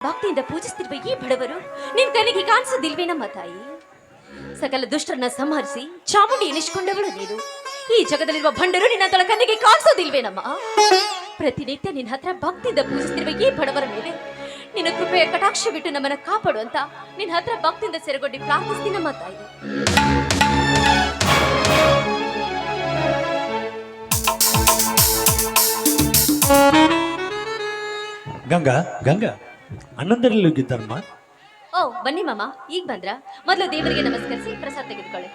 ಭಕ್ತಿಯಿಂದ ಪೂಜಿಸ್ತಿರುವ ಈ ಬಡವರು ನಿನ್ ಕಾಣಿಸೋದಿಲ್ವೇ ನಮ್ಮ ತಾಯಿ? ಸಕಲ ದುಷ್ಟರನ್ನ ಸಂಹರಿಸಿ ಚಾಮುಂಡಿ ಎನಿಸಿಕೊಂಡವಳು ನೀನು. ಈ ಜಗದಲ್ಲಿರುವ ಭಂಡರು ನಿನ್ನ ತಳ ಕಣ್ಣಿಗೆ ಕಾಣಿಸೋದಿಲ್ವೇನಮ್ಮ ಪ್ರತಿನಿತ್ಯ ನಿನ್ನ ಹತ್ರ ಭಕ್ತಿಯಿಂದ ಪೂಜಿಸ್ತಿರುವ ಈ ಬಡವರ ಮೇಲೆ ನಿನ್ನ ಕೃಪೆಯ ಕಟಾಕ್ಷ ಬಿಟ್ಟು ನಮ್ಮನ್ನ ಕಾಪಾಡು ಅಂತ ನಿನ್ನ ಹತ್ರ ಭಕ್ತಿಯಿಂದ ಸೆರೆಗೊಂಡು ಪ್ರಾರ್ಥಿಸ್ತೀನಮ್ಮ ತಾಯಿ. ಗಂಗಾ ಗಂಗಾ. ಹೋಗಿದ್ದಾರಮ್ಮ ಓ, ಬನ್ನಿ ಮಾಮ, ಈಗ ಬಂದ್ರ? ಮೊದಲು ದೇವರಿಗೆ ನಮಸ್ಕರಿಸಿ, ಪ್ರಸಾದ ತೆಗೆದುಕೊಳ್ಳಿ.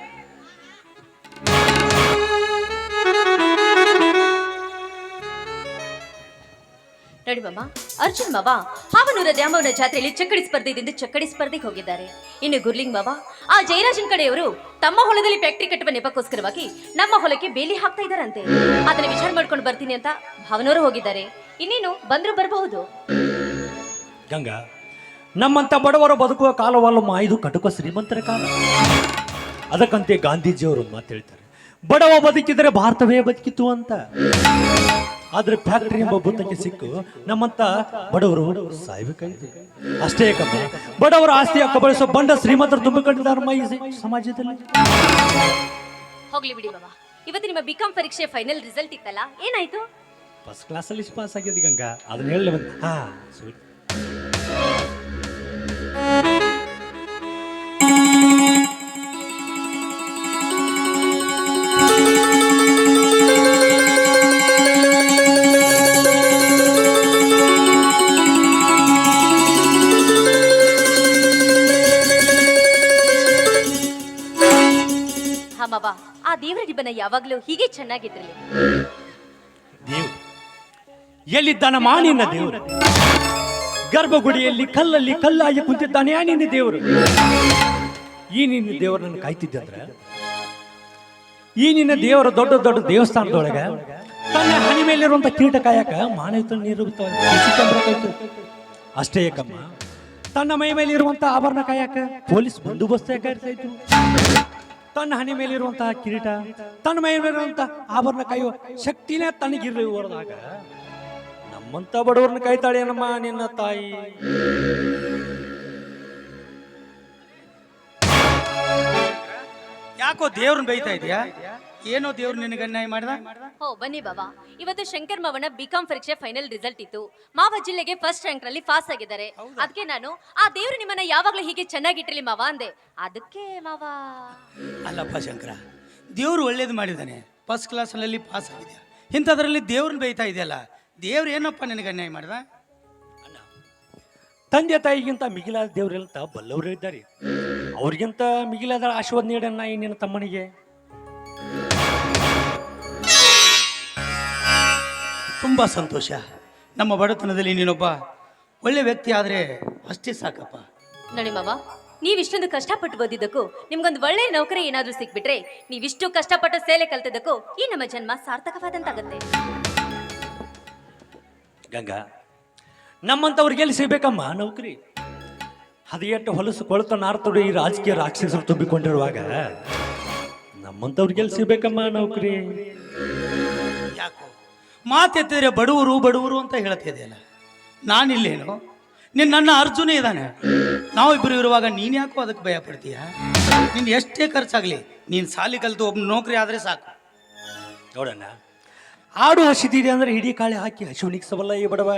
ನೋಡಿ ಮಾಮ, ಅರ್ಜುನ್ ಮಾವ ಹಾವನೂರ ದ್ಯಾಮವನ ಜಾತ್ರೆಯಲ್ಲಿ ಚಕ್ಕಡಿ ಸ್ಪರ್ಧೆಯಿಂದ ಚಕ್ಕಡಿ ಸ್ಪರ್ಧೆಗೆ ಹೋಗಿದ್ದಾರೆ. ಇನ್ನು ಗುರ್ಲಿಂಗ್ ಮಾವ, ಆ ಜಯರಾಜನ್ ಕಡೆಯವರು ತಮ್ಮ ಹೊಲದಲ್ಲಿ ಫ್ಯಾಕ್ಟರಿ ಕಟ್ಟುವ ನೆಪಕ್ಕೋಸ್ಕರವಾಗಿ ನಮ್ಮ ಹೊಲಕ್ಕೆ ಬೇಲಿ ಹಾಕ್ತಾ ಇದ್ದಾರಂತೆ. ಅದನ್ನ ವಿಚಾರ ಮಾಡ್ಕೊಂಡು ಬರ್ತೀನಿ ಅಂತ ಭಾವನವರು ಹೋಗಿದ್ದಾರೆ. ಇನ್ನೇನು ಬಂದ್ರು ಬರಬಹುದು. ಗಂಗಾ ನಮ್ಮಂತ ಬಡವರ ಬದುಕುವ ಕಾಲವಲ್ಲ ಇದು ಕಟುಕ ಶ್ರೀಮಂತರ ಕಾಲ. ಅದಕ್ಕಂತೆ ಗಾಂಧೀಜಿಯವರು ಮಾತು ಹೇಳ್ತಾರೆ ಬಡವ ಬದುಕಿದರೆ ಭಾರತವೇ ಬದುಕಿತು ಅಂತ. ಆದ್ರೆ ಫ್ಯಾಕ್ಟರಿ ಎಂಬ ಭೂತಕ್ಕೆ ಸಿಕ್ಕು ನಮ್ಮಂತ ಬಡವರು ಸಾಯ್ಬೇಕಾಗಿದೆ ಅಷ್ಟೇ ಕಮ್ಮ ಬಡವರ ಆಸ್ತಿ ಕಬಳಿಸೋ ಬಂಡ ಶ್ರೀಮಂತರು ತುಂಬಿಕೊಂಡಿದ್ದಾರಮ್ಮ ಈ ಸಮಾಜದಲ್ಲಿ. ಹೋಗ್ಲಿ ಬಿಡಿ ಬಾಬಾ ಇವತ್ತು ನಿಮ್ಮ ಬಿಕಾಂ ಪರೀಕ್ಷೆ ಫೈನಲ್ ರಿಸಲ್ಟ್ ಇತ್ತಲ್ಲ ಏನಾಯ್ತು? ಫಸ್ಟ್ ಕ್ಲಾಸಲ್ಲಿ ಪಾಸ್ ಆಗಿದೆ ಗಂಗಾ ಅದನ್ನ ಹೇಳಿ ಹಾ ಸರಿ ಹಾ ಆ ದೇವರ ರಿಬ್ಬನ ಯಾವಾಗ್ಲೂ ಹೀಗೆ ಚೆನ್ನಾಗಿದ್ರಲಿ ದೇವ್ರು? ಎಲ್ಲಿದ್ದಾನಮ್ಮ ನಿನ್ನ ದೇವರು? ಗರ್ಭಗುಡಿಯಲ್ಲಿ ಕಲ್ಲಲ್ಲಿ ಕಲ್ಲಾಗಿ ಕುಂತಿದ್ದಾನೆ ಆ ನಿನ್ನ ದೇವರು. ಈ ನಿನ್ನ ದೇವರನ್ನು ನನ್ನ ಕಾಯ್ತಿದ್ದಂದ್ರೆ ಈ ನಿನ್ನ ದೇವರ ದೊಡ್ಡ ದೊಡ್ಡ ದೇವಸ್ಥಾನದೊಳಗೆ ತನ್ನ ಹಣಿ ಮೇಲಿರುವಂತ ಕೀಟ ಕಾಯಕ ಮಾನವಿತ ನೀರು ಅಷ್ಟೇ ಕಮ್ಮ ತನ್ನ ಮೈ ಮೇಲಿರುವಂತ ಆಭರಣ ಕಾಯಕ ಪೊಲೀಸ್ ಬಂದೋಬಸ್ತ್ ಕಾಯ್ತಾಯ್ತು ತನ್ನ ಹಣಿ ಮೇಲಿರುವಂತಹ ಕಿರೀಟ, ತನ್ನ ಮೈ ಮೇಲಿರುವಂತಹ ಆಭರಣ ಕಾಯುವ ಶಕ್ತಿನೇ ತನಗಿರ್ಲಿ ಹೊರದಾಗ. ನಮ್ಮಂತ ಬಡವ್ರನ್ನ ಕಾಯ್ತಾಳೆ ನಮ್ಮ ನಿನ್ನ ತಾಯಿ? ಯಾಕೋ ದೇವ್ರನ್ನ ಬೈತಾ ಇದೆಯಾ? ಏನೋ ದೇವ್ರು ನಿನಗೆ ಅನ್ಯಾಯ ಮಾಡ್ದ? ಹೋ ಬನ್ನಿ ಬಾಬಾ ಇವತ್ತು ಶಂಕರ್ ಮಾವನ ಬಿಕಾಂ ಪರೀಕ್ಷೆ ಫೈನಲ್ ರಿಸಲ್ಟ್ ಇತ್ತು. ಮಾವ ಜಿಲ್ಲೆಗೆ ಫಸ್ಟ್ ರ್ಯಾಂಕ್ನಲ್ಲಿ ಪಾಸ್ ಆಗಿದ್ದಾರೆ. ಅದಕ್ಕೆ ನಾನು ಆ ದೇವ್ರು ನಿಮ್ಮನ್ನ ಯಾವಾಗ್ಲೂ ಹೀಗೆ ಚೆನ್ನಾಗಿಟ್ಟಿರ್ಲಿ ಮಾವ ಅಂದೆ. ಅದಕ್ಕೆ ಮಾವ? ಅಲ್ಲಪ್ಪ ಶಂಕರ ದೇವ್ರು ಒಳ್ಳೇದು ಮಾಡಿದ್ದಾನೆ. ಫಸ್ಟ್ ಕ್ಲಾಸಲ್ಲಿ ಪಾಸ್ ಆಗಿದೆ ಇಂಥದ್ರಲ್ಲಿ ದೇವ್ರನ್ನ ಬೈತಾ ಇದೆಯಲ್ಲ? ದೇವ್ರು ಏನಪ್ಪ ನಿನಗೆ ಅನ್ಯಾಯ ಮಾಡ್ದ? ತಂದೆ ತಾಯಿಗಿಂತ ಮಿಗಿಲಾದ ದೇವರೆಲ್ಲ ಬಲ್ಲವರು ಇದ್ದಾರೆ. ಅವ್ರಿಗಿಂತ ಮಿಗಿಲಾದ ಆಶೀರ್ವಾದ ನೀಡಣ್ಣ ಈ ನಿನ್ನ ತಮ್ಮನಿಗೆ. ತುಂಬ ಸಂತೋಷ. ನಮ್ಮ ಬಡತನದಲ್ಲಿ ನೀನೊಬ್ಬ ಒಳ್ಳೆ ವ್ಯಕ್ತಿ ಆದರೆ ಅಷ್ಟೇ ಸಾಕಪ್ಪ. ನಡಿ ಮಾವ ನೀವಿಷ್ಟೊಂದು ಕಷ್ಟಪಟ್ಟು ಓದಿದ್ದಕ್ಕೂ ನಿಮ್ಗೊಂದು ಒಳ್ಳೆ ನೌಕರಿ ಏನಾದ್ರೂ ಸಿಕ್ಬಿಟ್ರೆ ನೀವಿಷ್ಟು ಕಷ್ಟಪಟ್ಟು ಸೇಲೆ ಕಲ್ತಿದ್ದಕ್ಕೂ ಈ ನಮ್ಮ ಜನ್ಮ ಸಾರ್ಥಕವಾದಂತಾಗತ್ತೆ. ಗಂಗಾ ನಮ್ಮಂತವ್ರಿಗೆ ಎಲ್ಲಿ ಸಿಗ್ಬೇಕಮ್ಮ? ನೌಕರಿ. ಹದಿನೆಂಟು ಹೊಲಸು ಕೊಳತ ನಾರ್ತೊಡು ಈ ರಾಜಕೀಯ ರಾಕ್ಷಸರು ತುಂಬಿಕೊಂಡಿರುವಾಗ ನಮ್ಮಂತವ್ರಿಗೆ ಎಲ್ಲಿ ಸಿಗ್ಬೇಕಮ್ಮ ನೌಕರಿ? ಯಾಕೋ? ಮಾತೆತ್ತಿದ್ರೆ ಬಡವರು ಬಡವರು ಅಂತ ಹೇಳ್ತಾ ಇದೆಯಲ್ಲ ನಾನಿಲ್ಲೇನು? ನಿನ್ನ ನನ್ನ ಅರ್ಜುನ ಇದ್ದಾನೆ ನಾವಿಬ್ಬರು ಇರುವಾಗ ನೀನು ಯಾಕೋ ಅದಕ್ಕೆ ಭಯ ಪಡ್ತೀಯ ನಿನ್ ಎಷ್ಟೇ ಖರ್ಚಾಗಲಿ ನೀನು ಸಾಲಿ ಕಲಿತು ಒಬ್ಬ ನೌಕರಿ ಆದರೆ ಸಾಕು. ನೋಡಣ್ಣ ಆಡು ಹಸಿದಿದೆ ಅಂದ್ರೆ ಹಿಡಿ ಕಾಳೆ ಹಾಕಿ ಹಸಿವು ನಿಗಿಸಬಲ್ಲ ಈ ಬಡವ.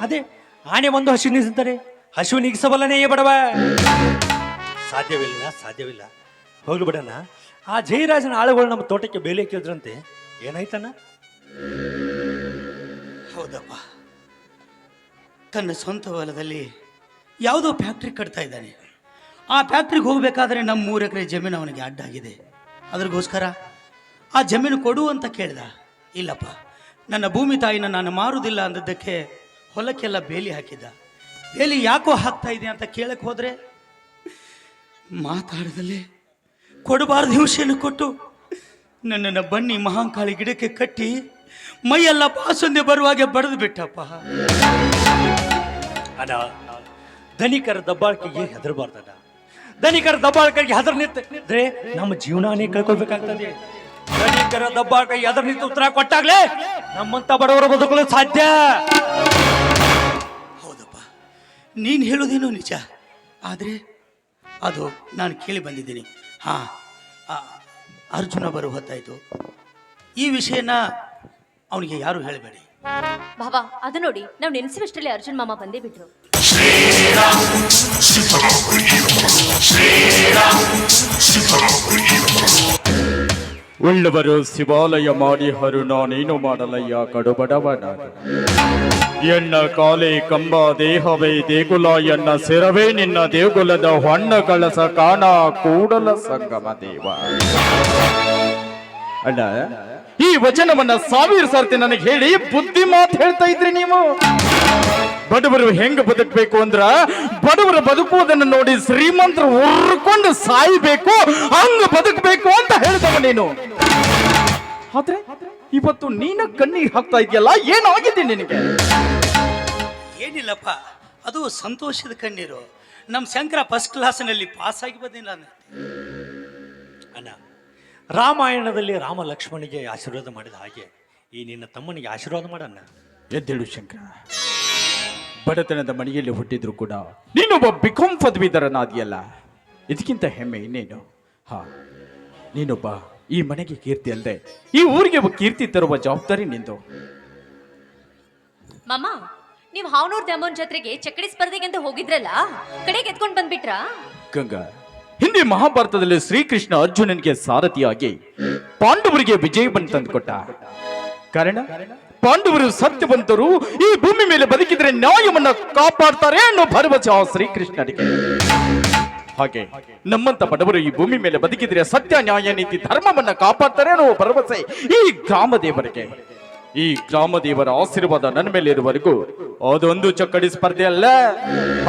ಅದೇ ಆನೆ ಒಂದು ಹಸಿವು ನಿಗಿಸ್ತಾರೆ ಹಸಿವು ಈ ಬಡವ. ಸಾಧ್ಯವಿಲ್ಲ ಸಾಧ್ಯವಿಲ್ಲ. ಹೋಗ್ಲಿ ಆ ಜಯರಾಜನ ಆಳುಗಳು ನಮ್ಮ ತೋಟಕ್ಕೆ ಬೇಲೆ ಕೇಳಿದ್ರಂತೆ. ಏನಾಯ್ತಣ್ಣ? ಹೌದಪ್ಪ. ತನ್ನ ಸ್ವಂತ ಹೊಲದಲ್ಲಿ ಯಾವುದೋ ಫ್ಯಾಕ್ಟ್ರಿ ಕಟ್ತಾ ಇದ್ದಾನೆ. ಆ ಫ್ಯಾಕ್ಟ್ರಿಗೆ ಹೋಗಬೇಕಾದ್ರೆ ನಮ್ಮ ಮೂರು ಎಕರೆ ಜಮೀನು ಅವನಿಗೆ ಅಡ್ಡಾಗಿದೆ. ಅದ್ರಗೋಸ್ಕರ ಆ ಜಮೀನು ಕೊಡು ಅಂತ ಕೇಳ್ದ. ಇಲ್ಲಪ್ಪ, ನನ್ನ ಭೂಮಿ ತಾಯಿನ ನಾನು ಮಾರುವುದಿಲ್ಲ ಅಂದದ್ದಕ್ಕೆ ಹೊಲಕ್ಕೆಲ್ಲ ಬೇಲಿ ಹಾಕಿದ್ದ. ಬೇಲಿ ಯಾಕೋ ಹಾಕ್ತಾ ಇದೆ ಅಂತ ಕೇಳಕ್ಕೆ ಹೋದ್ರೆ ಮಾತಾಡದಲ್ಲಿ ಕೊಡಬಾರ್ದು ಹಿಂಸೆಯನ್ನು ಕೊಟ್ಟು ನನ್ನನ್ನು ಬನ್ನಿ ಮಹಾಂಕಾಳಿ ಗಿಡಕ್ಕೆ ಕಟ್ಟಿ ಮೈಯೆಲ್ಲ ಪಾಸೊಂದೆ ಬರುವಾಗೆ ಬಡದು ಬಿಟ್ಟಪ್ಪ. ಅದ ಧನಿಕರ ದಬ್ಬಾಳಿಕೆಗೆ ಹೆದರಬಾರ್ದ ಧನಿಕರ ದಬ್ಬಾಳಿಕೆಗೆ ಹೆದರ್ ನಿಂತ ನಮ್ಮ ಜೀವನಾನೇ ಕಳ್ಕೊಳ್ಬೇಕಾಗ್ತದೆ. ಧನಿಕರ ದಬ್ಬಾಟ ಎದ್ರ ನಿಂತು ಉತ್ತರ ಕೊಟ್ಟಾಗ್ಲೇ ನಮ್ಮಂತ ಬಡವರ ಬದುಕಲು ಸಾಧ್ಯ. ಹೌದಪ್ಪ. ನೀನು ಹೇಳೋದೇನೋ ನಿಜ. ಆದರೆ ಅದು ನಾನು ಕೇಳಿ ಬಂದಿದ್ದೀನಿ. ಹಾಂ ಅರ್ಜುನ ಬರೋ ಹೊತ್ತಾಯಿತು. ಈ ವಿಷಯನ ಅವನಿಗೆ ಯಾರು ಹೇಳಬೇಡಿ. ಬಾಬಾ ಅದು ನೋಡಿ ನಾವು ನೆನೆಸಿವಷ್ಟರಲ್ಲಿ ಅರ್ಜುನ್ ಮಾಮ ಬಂದೇ ಬಿಟ್ರು. ಉಳ್ಳವರು ಶಿವಾಲಯ ಮಾಡಿ ಹರು ನಾನೇನು ಮಾಡಲಯ್ಯ ಕಡುಬಡವನ ಎನ್ನ ಕಾಲೆ ಕಂಬ, ದೇಹವೇ ದೇಗುಲ, ಎನ್ನ ಸಿರವೇ ನಿನ್ನ ದೇಗುಲದ ಹೊಣ್ಣ ಕಳಸ, ಕಾಣ ಕೂಡಲ ಸಂಗಮ ದೇವ. ಅಣ್ಣ ಈ ವಚನವನ್ನ ಸಾವಿರ ಸರ್ತಿ ನನಗೆ ಹೇಳಿ ಬುದ್ಧಿ ಮಾತು ಹೇಳ್ತಾ ಇದ್ರಿ ನೀವು. ಬಡವರು ಹೆಂಗ ಬದುಕಬೇಕು ಅಂದ್ರ ಬಡವರು ಬದುಕುವುದನ್ನು ನೋಡಿ ಶ್ರೀಮಂತರು ಉರ್ಕೊಂಡು ಸಾಯ್ಬೇಕು, ಹಂಗ ಬದುಕಬೇಕು ಅಂತ ಹೇಳ್ತವ ನೀನು. ಆದ್ರೆ ಇವತ್ತು ನೀನು ಕಣ್ಣೀರ್ ಹಾಕ್ತಾ ಇದೆಯಲ್ಲ ಏನಾಗಿದೆ ನಿನಗೆ? ಏನಿಲ್ಲಪ್ಪ, ಅದು ಸಂತೋಷದ ಕಣ್ಣೀರು. ನಮ್ಮ ಶಂಕರ ಫಸ್ಟ್ ಕ್ಲಾಸ್ನಲ್ಲಿ ಪಾಸ್ ಆಗಿ ಬಂದಿಲ್ಲ ರಾಮಾಯಣದಲ್ಲಿ ರಾಮ ಲಕ್ಷ್ಮಣಿಗೆ ಆಶೀರ್ವಾದ ಮಾಡಿದ ಹಾಗೆ ಈ ನಿನ್ನ ತಮ್ಮನಿಗೆ ಆಶೀರ್ವಾದ ಮಾಡಣ್ಣ ಎದ್ದೇಳು ಶಂಕರ. ಬಡತನದ ಮನೆಯಲ್ಲಿ ಹುಟ್ಟಿದ್ರು ಕೂಡ ನೀನೊಬ್ಬ ಬಿಕಾಂ ಪದವೀಧರನಾದಿಯಲ್ಲ ಇದಕ್ಕಿಂತ ಹೆಮ್ಮೆ ಇನ್ನೇನು? ಹಾ ನೀನೊಬ್ಬ ಈ ಮನೆಗೆ ಕೀರ್ತಿ ಅಲ್ಲದೆ ಈ ಊರಿಗೆ ಒಬ್ಬ ಕೀರ್ತಿ ತರುವ ಜವಾಬ್ದಾರಿ ನಿಂದು. ಮಾಮ ನೀವು ಹಾವನೂರ್ ದ್ಯಾಮೋನ್ ಜಾತ್ರೆಗೆ ಚಕ್ಕಡಿ ಸ್ಪರ್ಧೆಗೆ ಅಂತ ಹೋಗಿದ್ರಲ್ಲ? ಕಡೆಗೆ ಎತ್ಕೊಂಡು ಬಂದ್ಬಿಟ್ರಾ? ಗಂಗಾ ಹಿಂದೆ ಮಹಾಭಾರತದಲ್ಲಿ ಶ್ರೀಕೃಷ್ಣ ಅರ್ಜುನನಿಗೆ ಸಾರಥಿಯಾಗಿ ಪಾಂಡವರಿಗೆ ವಿಜಯವನ್ನು ತಂದುಕೊಟ್ಟ. ಕಾರಣ? ಪಾಂಡವರು ಸತ್ಯವಂತರು ಈ ಭೂಮಿ ಮೇಲೆ ಬದುಕಿದ್ರೆ ನ್ಯಾಯವನ್ನ ಕಾಪಾಡ್ತಾರೆ ಅನ್ನೋ ಭರವಸೆ ಆ ಶ್ರೀಕೃಷ್ಣನಿಗೆ ಹಾಗೆ ನಮ್ಮಂತ ಬಡವರು ಈ ಭೂಮಿ ಮೇಲೆ ಬದುಕಿದ್ರೆ ಸತ್ಯ ನ್ಯಾಯ ನೀತಿ ಧರ್ಮವನ್ನ ಕಾಪಾಡ್ತಾರೆ ಅನ್ನೋ ಭರವಸೆ ಈ ಗ್ರಾಮ ದೇವರಿಗೆ ಈ ಗ್ರಾಮ ದೇವರ ಆಶೀರ್ವಾದ ನನ್ನ ಮೇಲೆ ಇರುವವರೆಗೂ. ಅದೊಂದು ಚಕ್ಕಡಿ ಸ್ಪರ್ಧೆ ಅಲ್ಲ.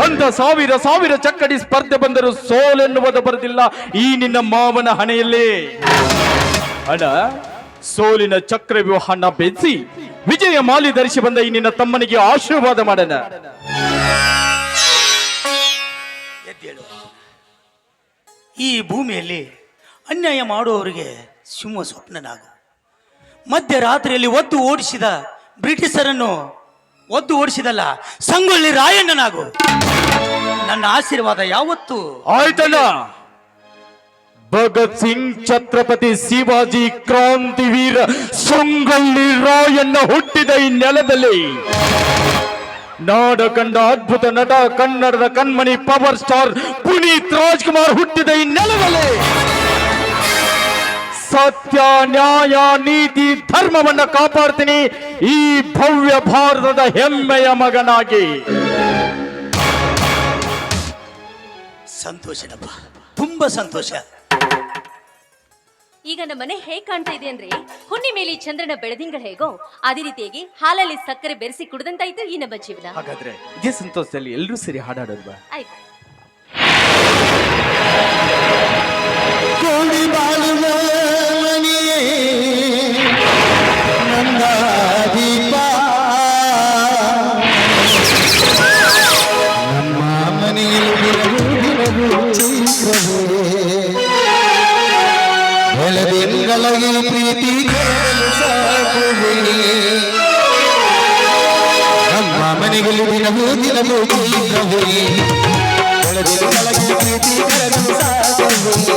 ಅಂತ ಸಾವಿರ ಸಾವಿರ ಚಕ್ಕಡಿ ಸ್ಪರ್ಧೆ ಬಂದರೂ ಸೋಲೆನ್ನುವುದು ಬರುದಿಲ್ಲ ಈ ನಿನ್ನ ಮಾವನ ಹಣೆಯಲ್ಲಿ. ಅಣ್ಣ, ಸೋಲಿನ ಚಕ್ರವ್ಯೂಹನ ಬೆಸಿ ವಿಜಯ ಮಾಲಿ ಧರಿಸಿ ಬಂದ ಈ ನಿನ್ನ ತಮ್ಮನಿಗೆ ಆಶೀರ್ವಾದ ಮಾಡೋಣ. ಈ ಭೂಮಿಯಲ್ಲಿ ಅನ್ಯಾಯ ಮಾಡುವವರಿಗೆ ಸಿಂಹ ಸ್ವಪ್ನನಾಗು. ಮಧ್ಯರಾತ್ರಿಯಲ್ಲಿ ಒದ್ದು ಓಡಿಸಿದ ಬ್ರಿಟಿಷರನ್ನು ಒದ್ದು ಓಡಿಸಿದಲ್ಲ, ಸಂಗೊಳ್ಳಿ ರಾಯಣ್ಣನಾಗು. ನನ್ನ ಆಶೀರ್ವಾದ ಯಾವತ್ತು ಆಯ್ತಲ್ಲ ಭಗತ್ ಸಿಂಗ್ ಛತ್ರಪತಿ ಶಿವಾಜಿ ಕ್ರಾಂತಿವೀರ ಸಂಗೊಳ್ಳಿ ರಾಯಣ್ಣ ಹುಟ್ಟಿದ ಈ ನೆಲದಲ್ಲಿ ನಾಡ ಕಂಡ ಅದ್ಭುತ ನಟ ಕನ್ನಡದ ಕಣ್ಮಣಿ ಪವರ್ ಸ್ಟಾರ್ ಪುನೀತ್ ರಾಜ್ಕುಮಾರ್ ಹುಟ್ಟಿದ ಈ ನೆಲದಲ್ಲಿ. ಸತ್ಯ ನ್ಯಾಯ ನೀತಿ ಧರ್ಮವನ್ನ ಕಾಪಾಡ್ತೀನಿ. ಈ ಭವ್ಯ ಭಾರತದ ಹೆಮ್ಮೆಯ ಮಗನಾಗಿ. ಸಂತೋಷನಪ್ಪ. ತುಂಬಾ ಸಂತೋಷ. ಈಗ ನಮ್ಮ ಮನೆ ಹೇಗ್ ಕಾಣ್ತಾ ಇದೆ ಅಂದ್ರೆ ಹುಣ್ಣಿ ಮೇಲೆ ಚಂದ್ರನ ಬೆಳದಿಂಗಳು ಹೇಗೋ ಅದೇ ರೀತಿಯಾಗಿ ಹಾಲಲ್ಲಿ ಸಕ್ಕರೆ ಬೆರೆಸಿ ಕುಡ್ದಂತಾಯ್ತು ಈ ನಮ್ಮ ಜೀವನ. ಹಾಗಾದ್ರೆ ಇದೇ ಸಂತೋಷದಲ್ಲಿ ಎಲ್ಲರೂ ಸರಿ ಹಾಡಾಡೋದ್ವಾ ಆಯ್ತು. ಬೆಳದಿಂಗಳಗೆ ಪ್ರೀತಿ ಕೇಳಲು ಸಾಕುವೆ ನಮ್ಮ ಮನೆಯಲ್ಲಿ ದಿನವೂ ದಿನವೂ ಚೈತ್ರವೇ ಬೆಳದಿಂಗಳಗೆ ಪ್ರೀತಿ ಕೇಳಲು ಸಾಕುವೆ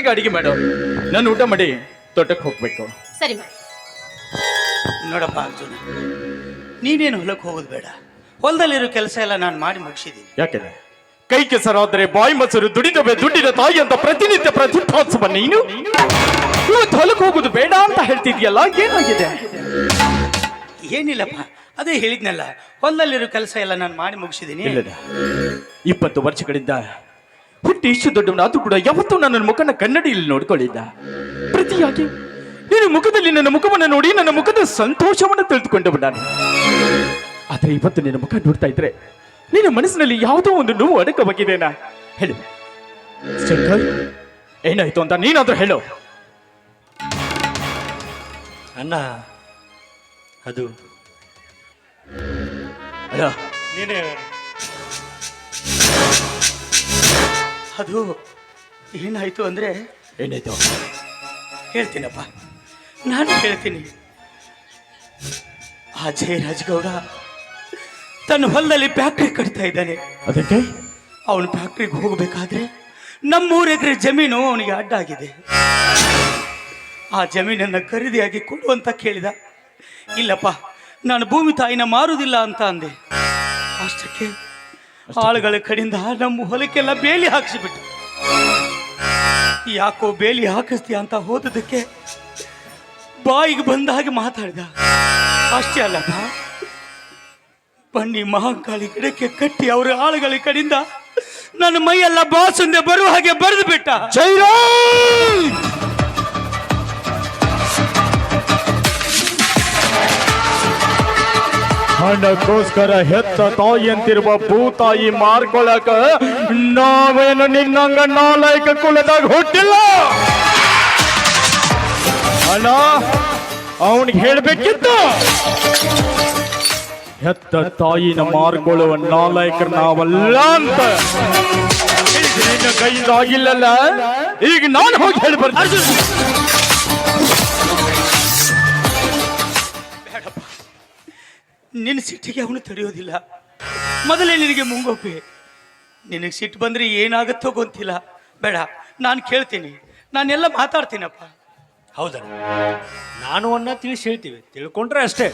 ಬೇಗ ಅಡಿಗೆ ಮಾಡು. ನಾನು ಊಟ ಮಾಡಿ ತೋಟಕ್ಕೆ ಹೋಗ್ಬೇಕು. ಸರಿ ಮಾಡಿ. ನೋಡಪ್ಪ ಅರ್ಜುನ ನೀನೇನು ಹೊಲಕ್ಕೆ ಹೋಗೋದು ಬೇಡ. ಹೊಲದಲ್ಲಿರೋ ಕೆಲಸ ಎಲ್ಲ ನಾನು ಮಾಡಿ ಮುಗಿಸಿದ್ದೀನಿ ಯಾಕೆಂದ್ರೆ ಕೈ ಕೆಸರಾದ್ರೆ ಬಾಯಿ ಮೊಸರು ದುಡಿದವೆ ದುಡ್ಡಿನ ತಾಯಿ ಅಂತ ಪ್ರತಿನಿತ್ಯ ಪ್ರತಿಭಾತ್ಸವ ನೀನು? ಇವತ್ತು ಹೊಲಕ್ಕೆ ಹೋಗೋದು ಬೇಡ ಅಂತ ಹೇಳ್ತಿದ್ಯಲ್ಲ ಏನಾಗಿದೆ? ಏನಿಲ್ಲಪ್ಪ ಅದೇ ಹೇಳಿದ್ನಲ್ಲ ಹೊಲದಲ್ಲಿರೋ ಕೆಲಸ ಎಲ್ಲ ನಾನು ಮಾಡಿ ಮುಗಿಸಿದ್ದೀನಿ ಇಲ್ಲದ ಇಪ್ಪತ್ತು ವರ್ಷಗಳಿಂದ ಹುಟ್ಟಿ ಇಷ್ಟು ದೊಡ್ಡವನಾದ್ರೂ ಕೂಡ ಯಾವತ್ತೂ ನನ್ನ ಮುಖನ ಕನ್ನಡಿಯಲ್ಲಿ ನೋಡ್ಕೊಳ್ಳಿದ್ದ ಪ್ರತಿಯಾಗಿ ನಿನ್ನ ಮುಖದಲ್ಲಿ ನನ್ನ ಮುಖವನ್ನು ನೋಡಿ ನನ್ನ ಮುಖದ ಸಂತೋಷವನ್ನು ತಿಳಿದುಕೊಂಡವ ನಾನು. ಆದರೆ ಇವತ್ತು ನಿನ್ನ ಮುಖ ನೋಡ್ತಾ ಇದ್ರೆ ನಿನ್ನ ಮನಸ್ಸಿನಲ್ಲಿ ಯಾವುದೋ ಒಂದು ನೋವು ಅಡಕವಾಗಿದೆನಾ ಹೇಳು. ಶಂಕರ್, ಏನಾಯ್ತು ಅಂತ ನೀನಾದ್ರೂ ಹೇಳು. ಅಣ್ಣ, ಅದು. ನೀನೇ ಅದು ಏನಾಯ್ತು ಅಂದ್ರೆ ಏನಾಯ್ತು? ಹೇಳ್ತೀನಪ್ಪ. ನಾನು ಹೇಳ್ತೀನಿ. ಆ ಜಯರಾಜ್ಗೌಡ ತನ್ನ ಹೊಲದಲ್ಲಿ ಫ್ಯಾಕ್ಟ್ರಿ ಕಟ್ತಾ ಇದ್ದಾನೆ. ಅದಕ್ಕೆ? ಅವನು ಫ್ಯಾಕ್ಟ್ರಿಗೆ ಹೋಗಬೇಕಾದ್ರೆ ನಮ್ಮೂರ ಎಕರೆ ಜಮೀನು ಅವನಿಗೆ ಅಡ್ಡ ಆಗಿದೆ ಆ ಜಮೀನನ್ನು ಖರೀದಿಯಾಗಿ ಕೊಡು ಅಂತ ಕೇಳಿದ. ಇಲ್ಲಪ್ಪ ನಾನು ಭೂಮಿ ತಾಯಿನ ಮಾರುವುದಿಲ್ಲ ಅಂತ ಅಂದೆ. ಅಷ್ಟಕ್ಕೆ ಆಳುಗಳ ಕಡೆಯಿಂದ ನಮ್ಮ ಹೊಲಕ್ಕೆಲ್ಲ ಬೇಲಿ ಹಾಕಿಸಿಬಿಟ್ಟು ಯಾಕೋ ಬೇಲಿ ಹಾಕಿಸ್ತೀಯ ಅಂತ ಹೋದದಕ್ಕೆ ಬಾಯಿಗೆ ಬಂದ ಹಾಗೆ ಮಾತಾಡಿದ. ಅಷ್ಟೇ ಅಲ್ಲಪ್ಪ ಬನ್ನಿ ಮಹಾಕಾಳಿ ಗಿಡಕ್ಕೆ ಕಟ್ಟಿ ಅವರ ಆಳುಗಳ ಕಡೆಯಿಂದ ನನ್ನ ಮೈಯೆಲ್ಲ ಬಾಸುಂದೆ ಬರುವ ಹಾಗೆ ಬರೆದು ಬಿಟ್ಟ. ಹಣಕ್ಕೋಸ್ಕರ ಹೆತ್ತ ತಾಯಿ ಅಂತಿರುವ ಭೂತಾಯಿ ಮಾರ್ಕೊಳಕ ನಾವೇನು ನಿನ್ನಂಗ ನಾಲಾಯಕ ಕುಲದಾಗ ಹುಟ್ಟಿಲ್ಲ? ಅಲ್ಲ ಅವನಿಗೆ ಹೇಳ್ಬೇಕಿತ್ತು. ಹೆತ್ತ ತಾಯಿನ ಮಾರ್ಕೊಳ್ಳುವ ನಾಲ್ಕ ನಾವಲ್ಲ ಅಂತ. ಕೈಯಿಂದ ಆಗಿಲ್ಲಲ್ಲ ಈಗ ನಾನು ಹೋಗಿ ಹೇಳಿ ಬರ್ತೀನಿ ನಿನ್ನ ಸಿಟ್ಟಿಗೆ ಅವನು ತಡೆಯೋದಿಲ್ಲ. ಮೊದಲೇ ನಿನಗೆ ಮುಂಗೋಪಿ. ನಿನಗೆ ಸಿಟ್ಟು ಬಂದ್ರೆ ಏನಾಗುತ್ತೋ ಗೊತ್ತಿಲ್ಲ. ಬೇಡ ನಾನು ಕೇಳ್ತೀನಿ. ನಾನೆಲ್ಲ ಮಾತಾಡ್ತೀನಪ್ಪ. ಹೌದಾ ನಾನು ಅನ್ನ ತಿಳಿಸಿ ಹೇಳ್ತೀವಿ. ತಿಳ್ಕೊಂಡ್ರೆ ಅಷ್ಟೇ.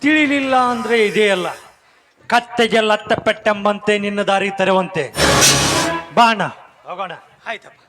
ತಿಳಿಲಿಲ್ಲ ಅಂದ್ರೆ ಇದೇ ಅಲ್ಲ. ಕತ್ತೆಗೆಲ್ಲ ಲತ್ತ ಪೆಟ್ಟೆಂಬಂತೆ ನಿನ್ನ ದಾರಿ ತರುವಂತೆ. ಬಾಣ. ಹೋಗೋಣ. ಆಯ್ತಪ್ಪ.